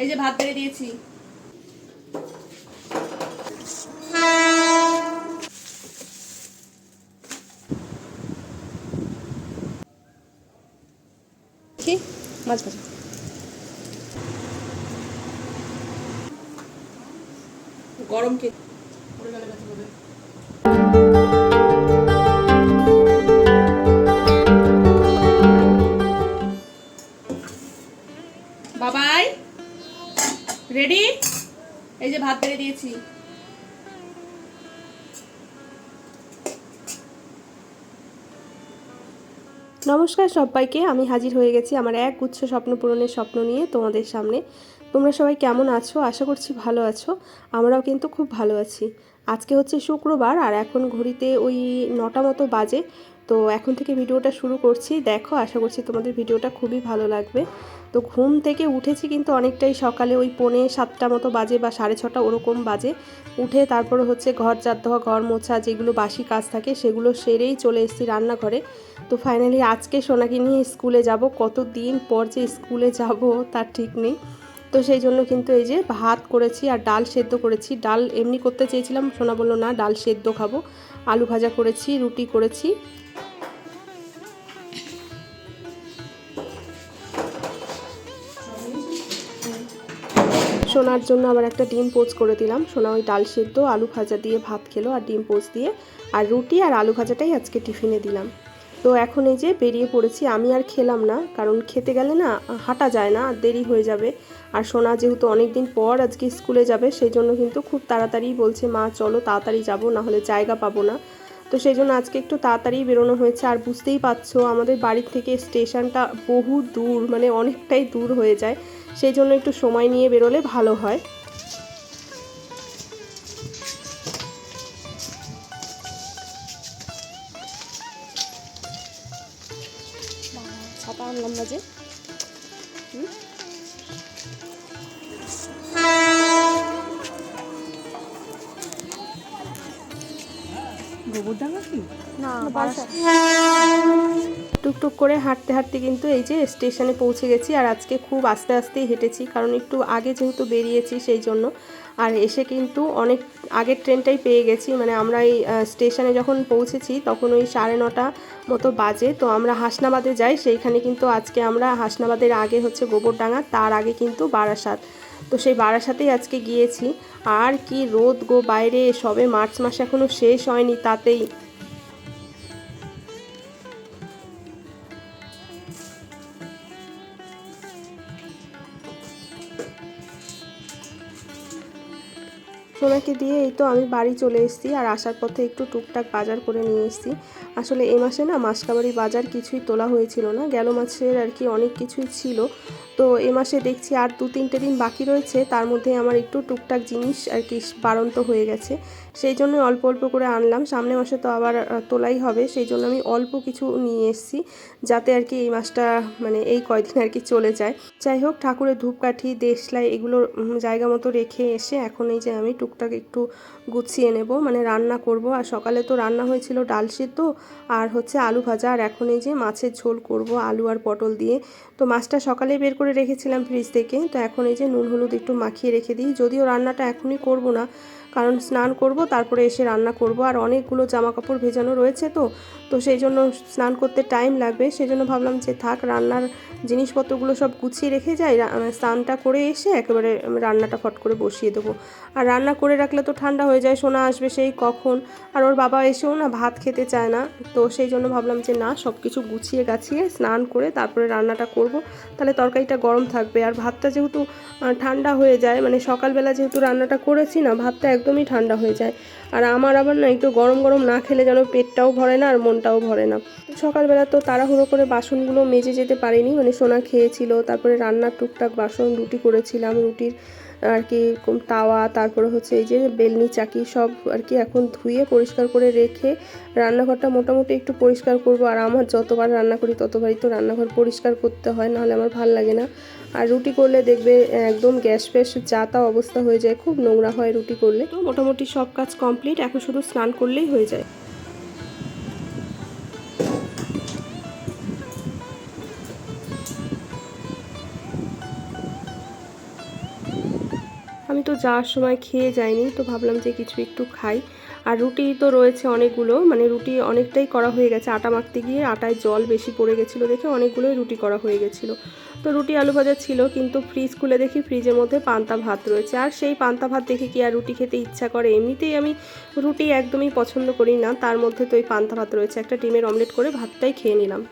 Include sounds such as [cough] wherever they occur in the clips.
এই যে ভাত বেড়ে দিয়েছি। মাছ ভাজা। দিয়েছি। নমস্কার সবাইকে, আমি হাজির হয়ে গেছি আমার এক গুচ্ছ স্বপ্ন পূরণের স্বপ্ন নিয়ে তোমাদের সামনে। তোমরা সবাই কেমন আছো? আশা করছি ভালো আছো। আমরাও কিন্তু খুব ভালো আছি। আজকে হচ্ছে শুক্রবার আর এখন ঘড়িতে ওই নটা মতো বাজে। তো এখন থেকে ভিডিওটা শুরু করছি। দেখো, আশা করছি তোমাদের ভিডিওটা খুবই ভালো লাগবে। তো ঘুম থেকে উঠেছি কিন্তু অনেকটাই সকালে ওই পৌনে সাতটা মতো বাজে বা সাড়ে ছটা ওরকম বাজে। উঠে তারপরে হচ্ছে ঘর চার দেওয়া ঘর মোছা, যেগুলো বাসি কাজ থাকে সেগুলো সেরেই চলে এসেছি রান্নাঘরে। তো ফাইনালি আজকে সোনাকে নিয়ে স্কুলে যাব। কত দিন পর যে স্কুলে যাব তার ঠিক নেই। তো সেই জন্য কিন্তু এই যে ভাত করেছি আর ডাল সেদ্ধ করেছি। ডাল এমনি করতে চেয়েছিলাম। সোনা বলল, না, ডাল সেদ্ধ খাব। আলু ভাজা করেছি, রুটি করেছি। সোনার জন্য আবার একটা ডিম পোচ করে দিলাম। সোনা ওই ডাল সেদ্ধ, আলু ভাজা দিয়ে ভাত খেলো আর ডিম পোচ দিয়ে, আর রুটি আর আলু ভাজাটাই আজকে টিফিনে দিলাম। তো এখন এই যে বেরিয়ে পড়েছি, আমি আর খেলাম না, কারণ খেতে গেলে না হাঁটা যায় না, দেরি হয়ে যাবে। আর সোনা যেহেতু অনেক দিন পর আজকে স্কুলে যাবে, সেই জন্য কিন্তু খুব তাড়াতাড়ি বলছে, মা, চলো, তাড়াতাড়ি যাব না হলে জায়গা পাবো না। তো সেই জন্য আজকে একটু তাড়াতাড়ি বেরোনো হয়েছে। আর বুঝতেই পারছ, আমাদের বাড়ির থেকে স্টেশনটা বহু দূর মানে অনেকটাই দূর হয়ে যায়। সেই জন্য একটু সময় নিয়ে বেরোলে ভালো হয়। ছাতা আনলাম না যে। হুম? টুকটুক করে হাঁটতে হাঁটতে কিন্তু এই যে স্টেশনে পৌঁছে গেছি আর আজকে খুব আস্তে আস্তেই হেঁটেছি কারণ একটু আগে যেহেতু বেরিয়েছি সেই জন্য। আর এসে কিন্তু অনেক আগের ট্রেনটাই পেয়ে গেছি মানে আমরা এই স্টেশনে যখন পৌঁছেছি তখন ওই সাড়ে নটা মতো বাজে তো আমরা হাসনাবাদে যাই সেইখানে কিন্তু আজকে আমরা হাসনাবাদের আগে হচ্ছে গোবরডাঙ্গা তার আগে কিন্তু বারাসাত। তো সেই বারাসাতেই আজকে গিয়েছি। আর কি রোদ গো বাইরে, সবে মার্চ মাস এখনও শেষ হয়নি তাতেই। সোনাকে দিয়ে এই তো আমি বাড়ি চলে এসেছি আর আসার পথে একটু টুকটাক বাজার করে নিয়ে এসেছি। আসলে এ মাসে না মাসকাবাড়ি বাজার কিছুই তোলা হয়েছিল না। গেল মাসের আর কি অনেক কিছুই ছিল। তো এ মাসে দেখছি আর দু তিনটে দিন বাকি রয়েছে। তার মধ্যে আমার একটু টুকটাক জিনিস আর কি বাড়ন্ত হয়ে গেছে। সেই জন্য অল্প অল্প করে আনলাম। সামনে মাসে তো আবার তোলাই হবে। সেই জন্য আমি অল্প কিছু নিয়ে এসেছি যাতে আর কি এই মাসটা মানে এই কয়দিন আর কি চলে যায়। যাই হোক, ঠাকুরের ধূপকাঠি, দেশলাই এগুলো জায়গা মতো রেখে এসে এখন এই যে আমি টুকটাক একটু গুছিয়ে নেব। মানে রান্না করব। আর সকালে তো রান্না হয়েছিল ডাল সিদ্ধ। আর হচ্ছে আলু ভাজা। আর এখন এই যে মাছের ঝোল করব, আলু আর পটল দিয়ে। তো মাছটা সকালে বের করে রেখেছিলাম ফ্রিজ থেকে। তো এখন এই যে নুন হলুদ একটু মাখিয়ে রেখে দিই। যদিও রান্নাটা এখনই করব না কারণ স্নান করব, তারপরে এসে রান্না করব। আর অনেকগুলো জামা কাপড় ভেজানো রয়েছে তো তো সেই জন্য স্নান করতে টাইম লাগবে। সেই জন্য ভাবলাম যে থাক, রান্নার জিনিসপত্রগুলো সব গুছিয়ে রেখে যাই। মানে স্নানটা করে এসে একেবারে রান্নাটা ফট করে বসিয়ে দেবো। আর রান্না করে রাখলে তো ঠান্ডা হয়ে যায়, সোনা আসবে সেই কখন। আর ওর বাবা এসেও না ভাত খেতে চায় না, তো সেই জন্য ভাবলাম যে না সব কিছু গুছিয়ে গাছিয়ে স্নান করে তারপরে রান্নাটা করব। তাহলে তরকারিটা গরম থাকবে। আর ভাতটা যেহেতু ঠান্ডা হয়ে যায় মানে সকালবেলা যেহেতু রান্নাটা করেছি না, ভাতটা একদমই ঠান্ডা হয়ে যায়। আর আমার আবার না একটু গরম গরম না খেলে যেন পেটটাও ভরে না আর মনটাও ভরে না। সকালবেলা তো তাড়াহুড়ো করে বাসনগুলো মেজে যেতে পারিনি। মানে সোনা খেয়েছিল, তারপরে রান্নার টুকটাক বাসন রুটি করেছিলাম রুটির। আর কি তাওয়া, তারপরে হচ্ছে এই যে বেলনি, চাকি সব আর কি এখন ধুয়ে পরিষ্কার করে রেখে রান্নাঘরটা মোটামুটি একটু পরিষ্কার করব। আর আমার যতবার রান্না করি ততবারই তো রান্নাঘর পরিষ্কার করতে হয়, নাহলে আমার ভালো লাগে না। আর রুটি করলে দেখবে একদম গ্যাস ফ্যাস যা তা অবস্থা হয়ে যায়, খুব নোংরা হয় রুটি করলে। তো মোটামুটি সব কাজ কমপ্লিট, এখন শুধু স্নান করলেই হয়ে যায়। যাওয়ার সময় খেয়ে যাইনি, তো ভাবলাম যে কিছু একটু খাই। আর রুটি তো রয়েছে অনেকগুলো মানে রুটি অনেকটাই করা হয়ে গেছে। আটা মাখতে গিয়ে আটায় জল বেশি পড়ে গেছিল দেখে অনেকগুলোই রুটি করা হয়ে গেছিল। তো রুটি আলু ভাজা ছিল, কিন্তু ফ্রিজ খুলে দেখি ফ্রিজের মধ্যে পান্তা ভাত রয়েছে। আর সেই পান্তা ভাত দেখে কি আর রুটি খেতে ইচ্ছা করে? এমনিতেই আমি রুটি একদমই পছন্দ করি না। তার মধ্যে তো ওই পান্তা ভাত রয়েছে। একটা ডিমের অমলেট করে ভাতটাই খেয়ে নিলাম।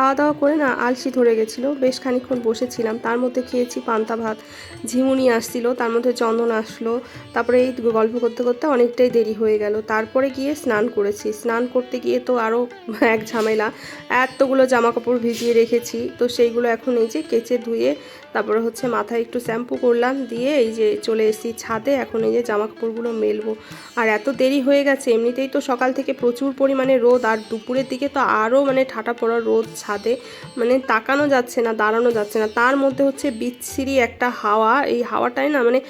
খাওয়া দাওয়া করে না, আলসি ধরে গেছিল। বেশ খানিক্ষণ বসেছিলাম, তার মধ্যে খেয়েছি পান্তা ভাত। ঝিমুনি আসছিল, তার মধ্যে চন্দন আসলো, তারপরে এই গল্প করতে করতে অনেকটাই দেরি হয়ে গেল। তারপরে গিয়ে স্নান করেছি। স্নান করতে গিয়ে তো আরও [laughs] এক ঝামেলা। এতগুলো জামা কাপড় ভিজিয়ে রেখেছি, তো সেইগুলো এখন এই যে কেচে ধুয়ে, তারপরে হচ্ছে মাথায় একটু শ্যাম্পু করলাম, দিয়ে এই যে চলে এসেছি ছাদে, এখন এই যে জামা কাপড়গুলো মেলবো। আর এত দেরি হয়ে গেছে, এমনিতেই তো সকাল থেকে প্রচুর পরিমাণে রোদ, আর দুপুরের দিকে তো আরও মানে ঠাটা পড়া রোদ ছাদে। মানে তাকানো যাচ্ছে না, দাঁড়ানো যাচ্ছে না। তার মধ্যে হচ্ছে বিচ্ছিরি একটা হাওয়া এই হাওয়াটাই না মানে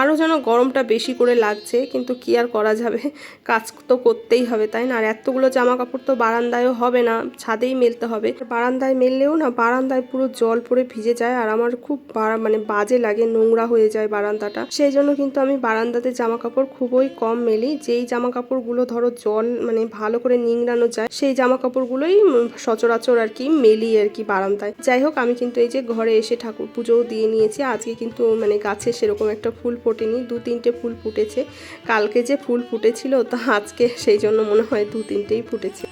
আরও যেন গরমটা বেশি করে লাগছে, কিন্তু কি আর করা যাবে? কাজ তো করতেই হবে, তাই না? আর এতগুলো জামা কাপড় তো বারান্দায়ও হবে না, ছাদেই মেলতে হবে। বারান্দায় মেললেও না, বারান্দায় পুরো জল পরে ভিজে যায়, আর আমার খুব মানে বাজে লাগে, নোংরা হয়ে যায় বারান্দাটা। সেই জন্য কিন্তু আমি বারান্দাতে জামা কাপড় খুবই কম মেলি, যেই জামা কাপড়গুলো ধরো জল মানে ভালো করে নিংড়ানো যায়, সেই জামা কাপড়গুলোই সচরাচর আর কি মেলি আর কি বারান্দায়। যাই হোক, আমি কিন্তু এই যে ঘরে এসে ঠাকুর পুজোও দিয়ে নিয়েছি, আজকে কিন্তু মানে গাছে সেরকম একটা ফুল ফোটেনি, দু তিনটে ফুল ফুটেছে। কালকে যে ফুল ফুটেছিল, তা আজকে সেই জন্য মনে হয় দু তিনটেই ফুটেছে।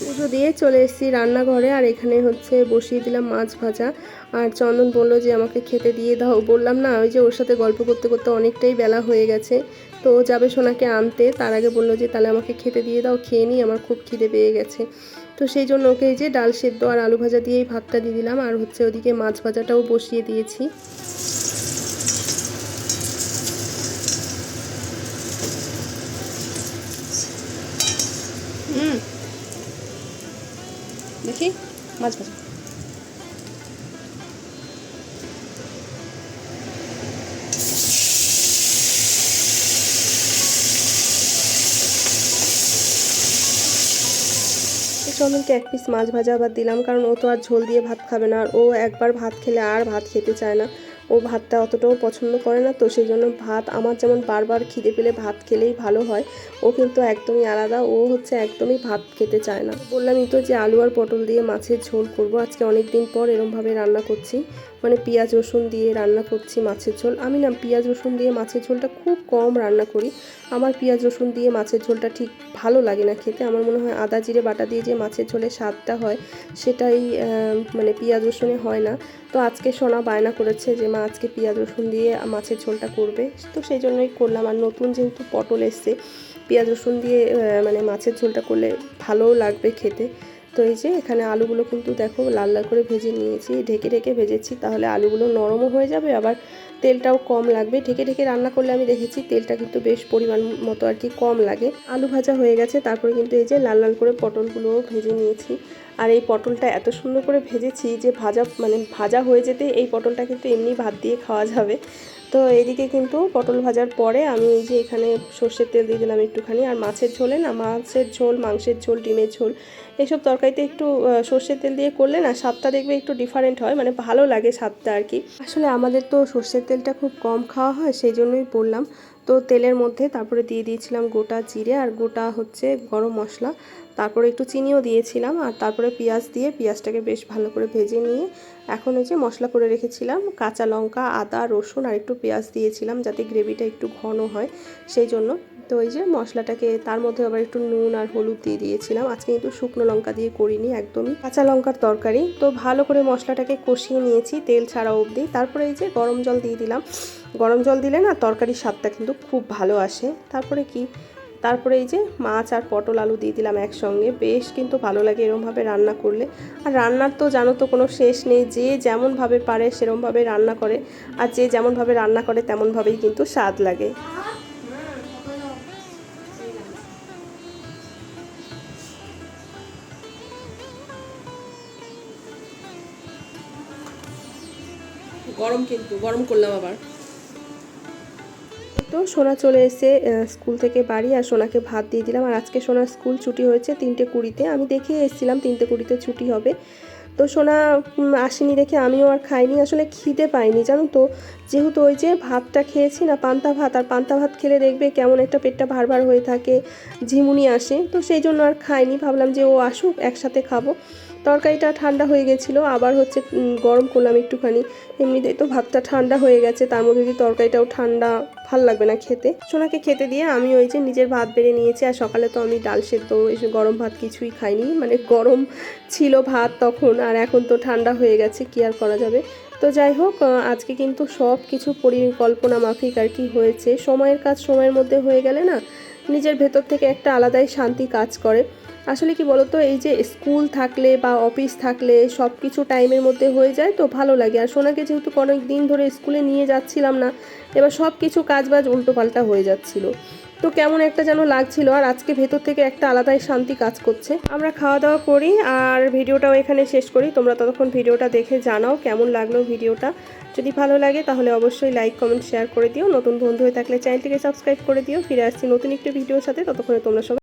পুজো দিয়ে চলে এসেছি রান্নাঘরে, আর এখানে হচ্ছে বসিয়ে দিলাম মাছ ভাজা। আর চন্দন বলল যে, আমাকে খেতে দিয়ে দাও। বললাম, না, ওই যে ওর সাথে গল্প করতে করতে অনেকটাই বেলা হয়ে গেছে। তো যাবে সোনাকে আনতে। তার আগে বলল যে, তাহলে আমাকে খেতে দিয়ে দাও, খেয়ে নিই, আমার খুব খিদে পেয়ে গেছে। তো সেই জন্য ওকে যে ডাল সেদ্ধ আর আলু ভাজা দিয়েই ভাতটা দিয়ে দিলাম। আর হচ্ছে ওদিকে মাছ ভাজাটাও বসিয়ে দিয়েছি। দেখি, মাছ ভাজা। তো চন্দনকে এক পিস মাছ ভাজা আবার দিলাম, কারণ ও তো আর ঝোল দিয়ে ভাত খাবে না, আর ও একবার ভাত খেলে আর ভাত খেতে চায় না। ও ভাতটা অতটাও পছন্দ করে না, তো সেই জন্য ভাত আমার যেমন বারবার খিদে পেলে ভাত খেলেই ভালো হয়, ও কিন্তু একদমই আলাদা, ও হচ্ছে একদমই ভাত খেতে চায় না। বললামই তো যে আলু আর পটল দিয়ে মাছের ঝোল করব, আজকে অনেক দিন পর এরমভাবে রান্না করছি। মানে পেঁয়াজ রসুন দিয়ে রান্না করছি মাছের ঝোল। আমি না পেঁয়াজ রসুন দিয়ে মাছের ঝোলটা খুব কম রান্না করি। আমার পেঁয়াজ রসুন দিয়ে মাছের ঝোলটা ঠিক ভালো লাগে না খেতে। আমার মনে হয় আদা, জিরে, বাটা দিয়ে যে মাছের ঝোলের স্বাদটা হয়, সেটাই মানে পেঁয়াজ রসুনে হয় না। তো আজকে সোনা বায়না করেছে যে মা আজকে পেঁয়াজ রসুন দিয়ে মাছের ঝোলটা করবে। তো সেই জন্যই করলাম। আর নতুন যেহেতু পটল এসছে, পেঁয়াজ রসুন দিয়ে মানে মাছের ঝোলটা করলে ভালোও লাগবে খেতে। তো এই যে এখানে আলুগুলো কিন্তু দেখো লাল লাল করে ভেজে নিয়েছি। ঢেকে ঢেকে ভেজেছি, তাহলে আলুগুলো নরমও হয়ে যাবে, আবার তেলটাও কম লাগবে। ঢেকে ঢেকে রান্না করলে আমি দেখেছি তেলটা কিন্তু বেশ পরিমাণ মতো আর কি কম লাগে। আলু ভাজা হয়ে গেছে, তারপরে কিন্তু এই যে লাল লাল করে পটলগুলোও ভেজে নিয়েছি। আর এই পটলটা এত সুন্দর করে ভেজেছি যে ভাজা মানে ভাজা হয়ে যেতে এই পটলটা কিন্তু এমনি ভাত দিয়ে খাওয়া যাবে। তো এদিকে কিন্তু পটল ভাজার পরে আমি এই যে এখানে সর্ষের তেল দিয়ে দিলাম একটুখানি, আর মাছের ঝোলে না মাছের ঝোল, মাংসের ঝোল, ডিমের ঝোল এইসব তরকারিতে একটু সর্ষের তেল দিয়ে করলে না স্বাদটা দেখবে একটু ডিফারেন্ট হয় মানে ভালো লাগে স্বাদটা আর কি। আসলে আমাদের তো সর্ষের তেলটা খুব কম খাওয়া হয়, সেই জন্যই বললাম। তো তেলের মধ্যে তারপরে দিয়ে দিয়েছিলাম গোটা জিরে, আর গোটা হচ্ছে গরম মশলা। তারপরে একটু চিনিও দিয়েছিলাম আর তারপরে পেঁয়াজ দিয়ে পেঁয়াজটাকে বেশ ভালো করে ভেজে নিয়ে এখন ওই যে মশলা করে রেখেছিলাম, কাঁচা লঙ্কা, আদা, রসুন আর একটু পেঁয়াজ দিয়েছিলাম যাতে গ্রেভিটা একটু ঘন হয়, সেই জন্য। তো ওই যে মশলাটাকে তার মধ্যে আবার একটু নুন আর হলুদ দিয়ে দিয়েছিলাম। আজকে কিন্তু শুকনো লঙ্কা দিয়ে করিনি, একদমই কাঁচা লঙ্কার তরকারি। তো ভালো করে মশলাটাকে কষিয়ে নিয়েছি তেল ছাড়া অবধি। তারপরে এই যে গরম জল দিয়ে দিলাম। গরম জল দিলে না তরকারির স্বাদটা কিন্তু খুব ভালো আসে। তারপরে কি? তারপরে এই যে মাছ আর পটল আলু দিয়ে দিলাম একসঙ্গে। বেশ কিন্তু ভালো লাগে এরমভাবে রান্না করলে। আর রান্নার তো জানো তো কোনো শেষ নেই। যে যেমনভাবে পারে সেরমভাবে রান্না করে। আর যে যেমনভাবে রান্না করে তেমনভাবেই কিন্তু স্বাদ লাগে। গরম কিন্তু, গরম করলাম আবার। তো সোনা চলে এসে স্কুল থেকে বাড়ি আর সোনাকে ভাত দিয়ে দিলাম। আর আজকে সোনার স্কুল ছুটি হয়েছে তিনটে কুড়িতে। আমি দেখে এসেছিলাম তিনটে কুড়িতে ছুটি হবে। তো সোনা আসেনি দেখে আমিও আর খাইনি। আসলে খিদে পাইনি, জানো তো? যেহেতু ওই যে ভাতটা খেয়েছি না, পান্তা ভাত। আর পান্তা ভাত খেলে দেখবে কেমন একটা পেটটা ভার ভার হয়ে থাকে, ঝিমুনি আসে। তো সেই জন্য আর খাইনি। ভাবলাম যে ও আসুক, একসাথে খাব। তরকারিটা ঠান্ডা হয়ে গেছিল। আবার হচ্ছে গরম করলাম একটুখানি। এমনিতেই তো ভাতটা ঠান্ডা হয়ে গেছে। তার মধ্যে যদি তরকারিটাও ঠান্ডা ভালো লাগবে না খেতে। সোনাকে খেতে দিয়ে আমি ওই যে নিজের ভাত বেড়ে নিয়েছি, আর সকালে তো আমি ডাল সেদ্ধ এসে গরম ভাত কিছুই খাইনি। মানে গরম ছিল ভাত তখন, আর এখন তো ঠান্ডা হয়ে গেছে, কি আর করা যাবে? তো যাই হোক আজকে কিন্তু সব কিছু পরিকল্পনা মাফিক আর কি হয়েছে। সময়ের কাজ সময়ের মধ্যে হয়ে গেলে না, নিজের ভেতর থেকে একটা আলাদাই শান্তি কাজ করে। আসলে কি বলতো, এই যে স্কুল থাকলে বা অফিস থাকলে সব কিছু টাইমের মধ্যে হয়ে যায় তো ভালো লাগে। আর সোনাকে যেহেতু অনেক দিন ধরে স্কুলে নিয়ে যাচ্ছিলাম না, এবার সব কিছু কাজবাজ উল্টোপাল্টা হয়ে যাচ্ছিল। তো কেমন একটা যেন লাগছিল, আর আজকে ভেতর থেকে একটা আলাদাই শান্তি কাজ করছে। আমরা খাওয়া দাওয়া করি আর ভিডিওটাও এখানে শেষ করি। তোমরা ততক্ষণ ভিডিওটা দেখে জানাও কেমন লাগল ভিডিওটা। যদি ভালো লাগে তাহলে অবশ্যই লাইক কমেন্ট শেয়ার করে দিও। নতুন বন্ধু হয়ে থাকলে চ্যানেলটিকে সাবস্ক্রাইব করে দিও। ফিরে আসছি নতুন একটি ভিডিওর সাথে। ততক্ষণে তোমরা সবাই